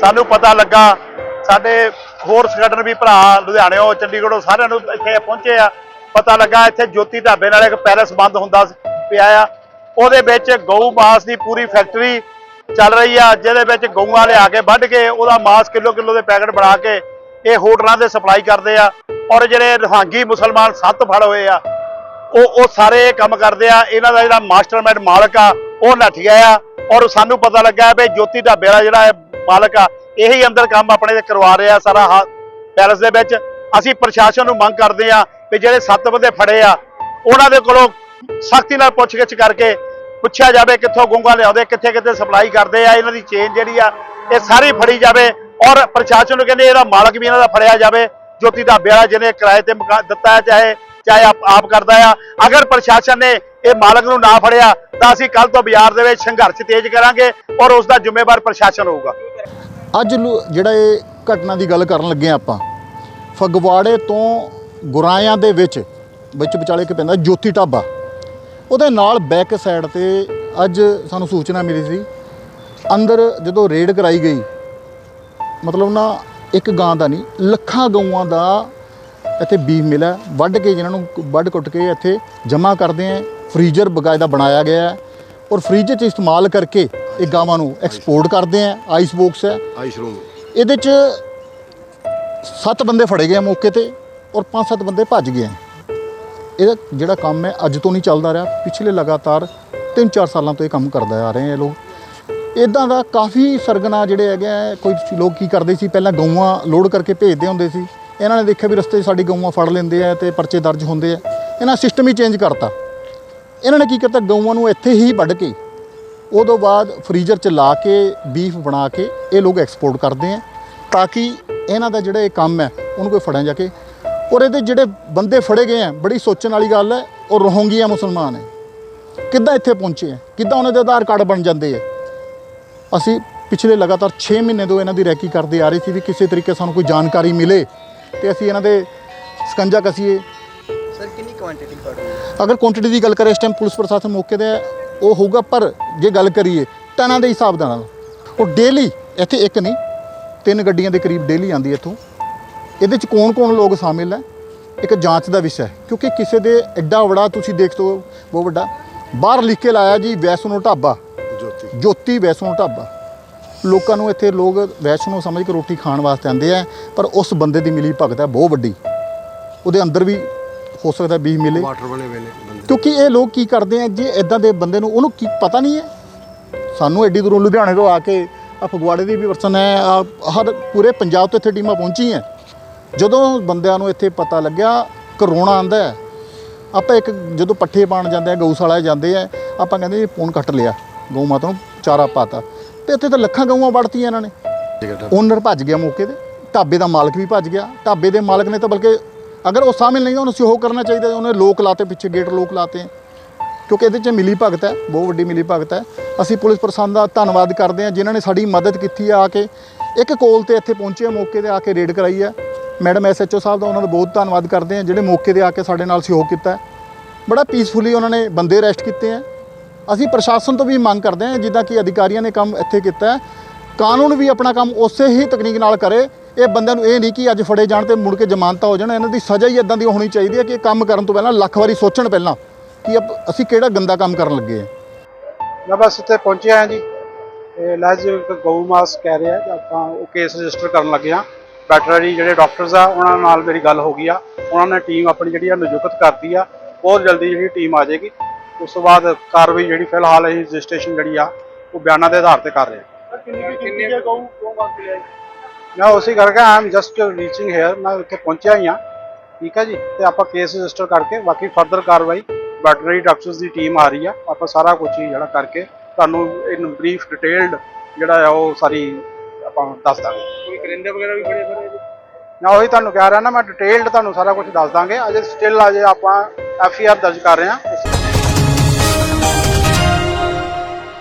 ਸਾਨੂੰ ਪਤਾ ਲੱਗਾ, ਸਾਡੇ ਹੋਰ ਸੰਗਠਨ ਵੀ ਭਰਾ ਲੁਧਿਆਣਿਓਂ ਚੰਡੀਗੜ੍ਹੋਂ ਸਾਰਿਆਂ ਨੂੰ ਇੱਥੇ ਪਹੁੰਚੇ ਆ। ਪਤਾ ਲੱਗਾ ਇੱਥੇ ਜੋਤੀ ਢਾਬੇ ਨਾਲ ਇੱਕ ਪੈਲਸ ਬੰਦ ਹੁੰਦਾ ਪਿਆ ਆ। ਉਹਦੇ ਵਿੱਚ ਗਊ ਮਾਸ ਦੀ ਪੂਰੀ ਫੈਕਟਰੀ ਚੱਲ ਰਹੀ ਆ, ਜਿਹਦੇ ਵਿੱਚ ਗਊਆਂ ਲਿਆ ਕੇ ਵੱਢ ਕੇ ਉਹਦਾ ਮਾਸ ਕਿਲੋ ਕਿਲੋ ਦੇ ਪੈਕਟ ਬਣਾ ਕੇ ਇਹ ਹੋਟਲਾਂ ਦੇ ਸਪਲਾਈ ਕਰਦੇ ਆ। ਔਰ ਜਿਹੜੇ ਰਹਾਂਗੀ ਮੁਸਲਮਾਨ ਸੱਤ ਫੜ ਹੋਏ ਆ, ਉਹ ਉਹ ਸਾਰੇ ਇਹ ਕੰਮ ਕਰਦੇ ਆ। ਇਹਨਾਂ ਦਾ ਜਿਹੜਾ ਮਾਸਟਰਮਾਈਂਡ ਮਾਲਕ ਆ, ਉਹ ਨੱਠ ਗਿਆ ਆ। ਔਰ ਸਾਨੂੰ ਪਤਾ ਲੱਗਾ ਵੀ ਜੋਤੀ ਢਾਬੇ ਵਾਲਾ ਜਿਹੜਾ ਇਹ ਮਾਲਕ ਆ, ਇਹੀ ਅੰਦਰ ਕੰਮ ਆਪਣੇ ਤੇ ਕਰਵਾ ਰਿਹਾ ਸਾਰਾ ਹਾ- ਪੈਲਸ ਦੇ ਵਿੱਚ। ਅਸੀਂ ਪ੍ਰਸ਼ਾਸਨ ਨੂੰ ਮੰਗ ਕਰਦੇ ਆ ਵੀ ਜਿਹੜੇ ਸੱਤ ਬੰਦੇ ਫੜੇ ਆ, ਉਹਨਾਂ ਦੇ ਕੋਲੋਂ ਸਖਤੀ ਨਾਲ ਪੁੱਛਗਿੱਛ ਕਰਕੇ ਪੁੱਛਿਆ ਜਾਵੇ ਕਿੱਥੋਂ ਗੁੰਗਾ ਲਿਆਉਂਦੇ, ਕਿੱਥੇ ਕਿੱਥੇ ਸਪਲਾਈ ਕਰਦੇ ਆ, ਇਹਨਾਂ ਦੀ ਚੇਨ ਜਿਹੜੀ ਆ, ਇਹ ਸਾਰੀ ਫੜੀ ਜਾਵੇ ਔਰ ਪ੍ਰਸ਼ਾਸਨ ਨੂੰ ਕਹਿੰਦੇ ਇਹਦਾ ਮਾਲਕ ਵੀ ਇਹਨਾਂ ਦਾ ਫੜਿਆ ਜਾਵੇ, ਜੋਤੀ ਦਾ ਵਾਲਾ ਜਿਹਨੇ ਕਿਰਾਏ ਤੇ ਮਕਾ- ਦਿੱਤਾ ਹੈ, ਚਾਹੇ ਚਾਹੇ ਆਪ ਆਪ ਕਰਦਾ ਆ। ਅਗਰ ਪ੍ਰਸ਼ਾਸਨ ਨੇ ਇਹ ਮਾਲਕ ਨੂੰ ਨਾ ਫੜਿਆ ਤਾਂ ਅਸੀਂ ਕੱਲ ਤੋਂ ਬਾਜ਼ਾਰ ਦੇ ਵਿੱਚ ਸੰਘਰਸ਼ ਤੇਜ਼ ਕਰਾਂਗੇ ਔਰ ਉਸ ਦਾ ਜ਼ਿੰਮੇਵਾਰ ਪ੍ਰਸ਼ਾਸਨ ਹੋਊਗਾ। ਅੱਜ ਲੋ- ਜਿਹੜਾ ਇਹ ਘਟਨਾ ਦੀ ਗੱਲ ਕਰਨ ਲੱਗੇ ਹਾਂ ਆਪਾਂ, ਫਗਵਾੜੇ ਤੋਂ ਗੁਰਾਇਆਂ ਦੇ ਵਿੱਚ ਵਿੱਚ ਵਿਚਾਲੇ ਇੱਕ ਪੈਂਦਾ ਜੋਤੀ ਢਾਬਾ, ਉਹਦੇ ਨਾਲ ਬੈਕ ਸਾਈਡ ਤੇ ਅੱਜ ਸਾਨੂੰ ਸੂਚਨਾ ਮਿਲੀ ਸੀ, ਅੰਦਰ ਜਦੋਂ ਰੇਡ ਕਰਾਈ ਗਈ, ਮਤਲਬ ਨਾ ਇੱਕ ਗਾਂ ਦਾ ਨਹੀਂ, ਲੱਖਾਂ ਗਊਆਂ ਦਾ ਇੱਥੇ ਬੀਫ ਮਿਲਿਆ, ਵੱਢ ਕੇ ਜਿਹਨਾਂ ਨੂੰ ਵੱਢ ਕੁੱਟ ਕੇ ਇੱਥੇ ਜਮ੍ਹਾਂ ਕਰਦੇ ਆ ਫਰੀਜ਼ਰ ਬਕਾਇਦਾ ਬਣਾਇਆ ਗਿਆ ਹੈ ਔਰ ਫਰੀਜ਼ਰ 'ਚ ਇਸਤੇਮਾਲ ਕਰਕੇ ਇਹ ਗਾਵਾਂ ਨੂੰ ਐਕਸਪੋਰਟ ਕਰਦੇ ਆ ਆਈਸ ਬਾਕਸ ਹੈ। Ice room. ਇਹਦੇ 'ਚ ਸੱਤ ਬੰਦੇ ਫੜੇ ਗਏ ਮੌਕੇ ਤੇ ਔਰ ਪੰਜ ਸੱਤ ਬੰਦੇ ਭੱਜ ਗਏ ਇਹਦਾ ਜਿਹੜਾ ਕੰਮ ਹੈ ਅੱਜ ਤੋਂ ਨਹੀਂ ਚੱਲਦਾ ਰਿਹਾ। ਪਿਛਲੇ ਲਗਾਤਾਰ 3-4 ਸਾਲਾਂ ਤੋਂ ਇਹ ਕੰਮ ਕਰਦਾ ਆ ਰਹੇ ਆ ਲੋਕ। ਇਦਾਂ ਦਾ ਕਾਫੀ ਸਰਗਨਾ ਜਿਹੜੇ ਹੈਗੇ ਆ ਕੋਈ ਲੋਕ ਕੀ ਕਰਦੇ ਸੀ ਪਹਿਲਾਂ ਗਊਆਂ ਲੋਡ ਕਰਕੇ ਭੇਜਦੇ ਹੁੰਦੇ ਸੀ। ਇਹਨਾਂ ਨੇ ਦੇਖਿਆ ਵੀ ਰਸਤੇ 'ਚ ਸਾਡੀ ਗਊਆਂ ਫੜ ਲੈਂਦੇ ਆ ਤੇ ਪਰਚੇ ਦਰਜ ਹੁੰਦੇ ਆ। ਇਹਨਾਂ ਸਿਸਟਮ ਹੀ ਚੇਂਜ ਕਰਤਾ। ਇਹਨਾਂ ਨੇ ਕੀ ਕੀਤਾ? ਗਊਆਂ ਨੂੰ ਇੱਥੇ ਹੀ ਵੱਢ ਕੇ, ਉਦੋਂ ਬਾਅਦ ਫਰੀਜ਼ਰ 'ਚ ਲਾ ਕੇ ਬੀਫ ਬਣਾ ਕੇ ਇਹ ਲੋਕ ਐਕਸਪੋਰਟ ਕਰਦੇ ਆ ਤਾਂ ਕਿ ਇਹਨਾਂ ਦਾ ਜਿਹੜਾ ਇਹ ਕੰਮ ਹੈ, ਉਹਨੂੰ ਕੋਈ ਫੜਿਆ ਜਾ ਕੇ ਔਰ ਇਹਦੇ ਜਿਹੜੇ ਬੰਦੇ ਫੜੇ ਗਏ ਆ, ਬੜੀ ਸੋਚਣ ਵਾਲੀ ਗੱਲ ਹੈ, ਉਹ ਰੋਹਿੰਗੀਆ ਮੁਸਲਮਾਨ ਹੈ। ਕਿੱਦਾਂ ਇੱਥੇ ਪਹੁੰਚੇ ਆ? ਕਿੱਦਾਂ ਉਹਨਾਂ ਦੇ ਆਧਾਰ ਕਾਰਡ ਬਣ ਜਾਂਦੇ ਆ? ਅਸੀਂ ਪਿਛਲੇ ਲਗਾਤਾਰ 6 ਮਹੀਨੇ ਤੋਂ ਇਹਨਾਂ ਦੀ ਰੈਕੀ ਕਰਦੇ ਆ ਰਹੇ ਸੀ ਵੀ ਕਿਸੇ ਤਰੀਕੇ ਸਾਨੂੰ ਕੋਈ ਜਾਣਕਾਰੀ ਮਿਲੇ ਤੇ ਅਸੀਂ ਇਹਨਾਂ ਦੇ ਸਕੰਜਾ ਕਸੀਏ ਸਰ ਕਿੰਨੀ ਕੁਆਂਟੀਟੀ ਤੁਹਾਡੀ? ਅਗਰ ਕੁਆਂਟੀਟੀ ਦੀ ਗੱਲ ਕਰੇ ਇਸ ਟਾਈਮ ਪੁਲਿਸ ਪ੍ਰਸ਼ਾਸਨ ਮੌਕੇ ਤੇ ਹੈ, ਉਹ ਹੋਊਗਾ ਪਰ ਜੇ ਗੱਲ ਕਰੀਏ ਟਨਾਂ ਦੇ ਹਿਸਾਬ ਦੇ ਨਾਲ ਉਹ ਡੇਲੀ ਇੱਥੇ ਇੱਕ ਨਹੀਂ ਤਿੰਨ ਗੱਡੀਆਂ ਦੇ ਕਰੀਬ ਡੇਲੀ ਆਉਂਦੀ ਹੈ ਇੱਥੋਂ। ਇਹਦੇ ਚ ਕੌਣ-ਕੌਣ ਲੋਕ ਸ਼ਾਮਿਲ ਹੈ? ਇੱਕ ਜਾਂਚ ਦਾ ਵਿਸ਼ਾ ਹੈ ਕਿਉਂਕਿ ਕਿਸੇ ਦੇ ਐਡਾ ਵੱਡਾ ਤੁਸੀਂ ਦੇਖ ਤੋ ਬਹੁਤ ਵੱਡਾ। ਬਾਹਰ ਲਿਖ ਕੇ ਲਾਇਆ ਜੀ ਵੈਸ਼ਨੋ ਢਾਬਾ। ਜੋਤੀ। ਜੋਤੀ ਵੈਸ਼ਨੋ ਢਾਬਾ। ਲੋਕਾਂ ਨੂੰ ਇੱਥੇ ਲੋਕ ਵੈਸ਼ਨੋ ਸਮਝ ਕੇ ਰੋਟੀ ਖਾਣ ਵਾਸਤੇ ਆਉਂਦੇ ਆ ਪਰ ਉਸ ਬੰਦੇ ਦੀ ਮਿਲੀ ਭਗਤ ਹੈ ਬਹੁਤ ਵੱਡੀ। ਉਹਦੇ ਅੰਦਰ ਵੀ ਹੋ ਸਕਦਾ ਵੀ ਮਿਲੇ। ਵਾਟਰ ਨੇ ਬੰਦੇ। ਕਿਉਂਕਿ ਇਹ ਲੋਕ ਕੀ ਕਰਦੇ ਆ ਜੇ ਇਦਾਂ ਦੇ ਬੰਦੇ ਨੂੰ ਉਹਨੂੰ ਕੀ ਪਤਾ ਨਹੀਂ ਹੈ। ਸਾਨੂੰ ਐਡੀ ਦੂਰੋਂ ਲੁਧਿਆਣੇ ਤੋਂ ਆ ਕੇ ਆ ਫਗਵਾੜੇ ਦੀ ਵੀ ਵਰਸਨ ਹੈ ਆਹ ਹਰ ਪੂਰੇ ਪੰਜਾਬ ਤੋਂ ਇੱਥੇ ਟੀਮਾਂ ਪਹੁੰਚੀਆਂ ਜਦੋਂ ਬੰਦਿਆਂ ਨੂੰ ਇੱਥੇ ਪਤਾ ਲੱਗਿਆ ਕਰੋਨਾ ਆਂਦਾ ਹੈ। ਆਪਾਂ ਇੱਕ ਜਦੋਂ ਪੱਠੇ ਪਾਣ ਜਾਂਦੇ ਆ ਗਊਸ਼ਾਲਾ ਜਾਂਦੇ ਆ ਆਪਾਂ ਕਹਿੰਦੇ ਪੂਨ ਕੱਟ ਲਿਆ ਗਊ ਮਾਤਾ ਨੂੰ ਚਾਰਾ ਪਾਤਾ। ਤੇ ਇੱਥੇ ਤਾਂ ਲੱਖਾਂ ਗਊਆਂ ਵੜਤੀਆਂ ਇਹਨਾਂ ਨੇ। ਹੈ। ਓਨਰ ਭੱਜ ਗਿਆ ਮੌਕੇ ਤੇ ਢਾਬੇ ਦਾ ਮਾਲਕ ਵੀ ਭੱਜ ਗਿਆ। ਢਾਬੇ ਦੇ ਮਾਲਕ ਨੇ ਤਾਂ ਬਲਕਿ ਅਗਰ ਉਹ ਸ਼ਾਮਿਲ ਨਹੀਂ ਤਾਂ ਉਹਨੂੰ ਸਹਿਯੋਗ ਕਰਨਾ ਚਾਹੀਦਾ ਉਹਨੇ ਲੋਕ ਲਾਤੇ ਪਿੱਛੇ ਗੇਟ ਲੋਕ ਲਾਤੇ। ਕਿਉਂਕਿ ਇਹਦੇ 'ਚ ਮਿਲੀ ਭਗਤ ਹੈ ਬਹੁਤ ਵੱਡੀ ਮਿਲੀ ਭਗਤ ਹੈ। ਅਸੀਂ ਪੁਲਿਸ ਪ੍ਰਸ਼ਾਸਨ ਦਾ ਧੰਨਵਾਦ ਕਰਦੇ ਹਾਂ ਜਿਨ੍ਹਾਂ ਨੇ ਸਾਡੀ ਮਦਦ ਕੀਤੀ ਹੈ ਆ ਕੇ। ਇੱਕ ਕੋਲ ਤੇ ਇੱਥੇ ਪਹੁੰਚੇ ਆ, ਮੌਕੇ ਤੇ ਆ ਕੇ ਰੇਡ ਕਰਾਈ ਹੈ। ਮੈਡਮ ਐਸਐਚਓ ਸਾਹਿਬ ਦਾ ਉਹਨਾਂ ਦਾ ਬਹੁਤ ਧੰਨਵਾਦ ਕਰਦੇ ਹਾਂ ਜਿਹੜੇ ਮੌਕੇ ਤੇ ਆ ਕੇ ਸਾਡੇ ਨਾਲ ਸਹਿਯੋਗ ਕੀਤਾ ਬੜਾ ਪੀਸਫੁਲੀ ਉਹਨਾਂ ਨੇ ਬੰਦੇ ਅਰੈਸਟ ਕੀਤੇ ਹੈ। ਅਸੀਂ ਪ੍ਰਸ਼ਾਸਨ ਤੋਂ ਵੀ ਮੰਗ ਕਰਦੇ ਹਾਂ ਜਿੱਦਾਂ ਕਿ ਅਧਿਕਾਰੀਆਂ ਨੇ ਕੰਮ ਇੱਥੇ ਕੀਤਾ ਕਾਨੂੰਨ ਵੀ ਆਪਣਾ ਕੰਮ ਉਸੇ ਹੀ ਤਕਨੀਕ ਨਾਲ ਕਰੇ। ਇਹ ਬੰਦਿਆਂ ਨੂੰ ਇਹ ਨਹੀਂ ਕਿ ਅੱਜ ਫੜੇ ਜਾਣ ਤੇ ਮੁੜ ਕੇ ਜ਼ਮਾਨਤਾਂ ਹੋ ਜਾਣ। ਇਹਨਾਂ ਦੀ ਸਜ਼ਾ ਹੀ ਇਦਾਂ ਦੀ ਹੋਣੀ ਚਾਹੀਦੀ ਹੈ ਕਿ ਇਹ ਕੰਮ ਕਰਨ ਤੋਂ ਪਹਿਲਾਂ, ਲੱਖ ਵਾਰੀ ਸੋਚਣ ਪਹਿਲਾਂ ਕਿ ਅਬ ਅਸੀਂ ਕਿਹੜਾ ਗੰਦਾ ਕੰਮ ਕਰਨ ਲੱਗੇ ਹਾਂ। ਮੈਂ ਬਸ ਇੱਥੇ ਪਹੁੰਚਿਆ ਹਾਂ ਜੀ। ਇਹ ਲੈਜ ਗਊ ਮਾਸ ਕਹਿ ਰਿਹਾ ਤੇ ਆਪਾਂ ਉਹ ਕੇਸ ਰਜਿਸਟਰ ਕਰਨ ਲੱਗੇ ਹਾਂ। ਵੈਟਰਨਰੀ ਜਿਹੜੇ ਡਾਕਟਰਸ ਆ, ਉਹਨਾਂ ਨਾਲ ਮੇਰੀ ਗੱਲ ਹੋ ਗਈ ਆ। ਉਹਨਾਂ ਨੇ ਟੀਮ ਆਪਣੀ ਜਿਹੜੀ ਆ ਨਿਯੁਕਤ ਕਰਤੀ ਆ। ਬਹੁਤ ਜਲਦੀ ਜਿਹੜੀ ਟੀਮ ਆ ਜਾਏਗੀ। ਉਸ ਤੋਂ ਬਾਅਦ ਕਾਰਵਾਈ ਜਿਹੜੀ ਫਿਲਹਾਲ ਅਸੀਂ ਰਜਿਸਟ੍ਰੇਸ਼ਨ ਜਿਹੜੀ ਆ, ਉਹ ਬਿਆਨਾਂ ਦੇ ਆਧਾਰ ਤੇ ਕਰ ਰਹੇ ਹਾਂ ਕਿੰਨੀ ਲਿਆ ਮੈਂ ਉਸੇ ਕਰਕੇ I am just reaching here ਮੈਂ ਇੱਥੇ ਪਹੁੰਚਿਆ ਹੀ ਠੀਕ ਹੈ ਜੀ? ਤੇ ਆਪਾਂ ਕੇਸ ਰਜਿਸਟਰ ਕਰਕੇ ਬਾਕੀ ਫਰਦਰ ਕਾਰਵਾਈ ਵੈਟਰਨਰੀ ਡਾਕਟਰਸ ਦੀ ਟੀਮ ਆ ਰਹੀ ਆ। ਆਪਾਂ ਸਾਰਾ ਕੁਝ ਹੀ ਜਿਹੜਾ ਕਰਕੇ ਤੁਹਾਨੂੰ ਇਨ ਬਰੀਫ ਡਿਟੇਲਡ ਜਿਹੜਾ ਆ ਉਹ ਸਾਰੀ ਆਪਾਂ ਦੱਸ ਦਾਂਗੇ। ਕੋਈ ਕਰਿੰਦੇ ਵਗੈਰਾ ਵੀ ਫੜੇ ਫੜੇ ਮੈਂ ਉਹੀ ਤੁਹਾਨੂੰ ਕਹਿ ਰਿਹਾ ਨਾ ਮੈਂ ਡਿਟੇਲਡ ਤੁਹਾਨੂੰ ਸਾਰਾ ਕੁਝ ਦੱਸ ਦਾਂਗੇ। ਅਜੇ ਸਟਿਲ ਅਜੇ ਆਪਾਂ ਐਫ ਆਰ ਦਰਜ ਕਰ ਰਹੇ ਹਾਂ।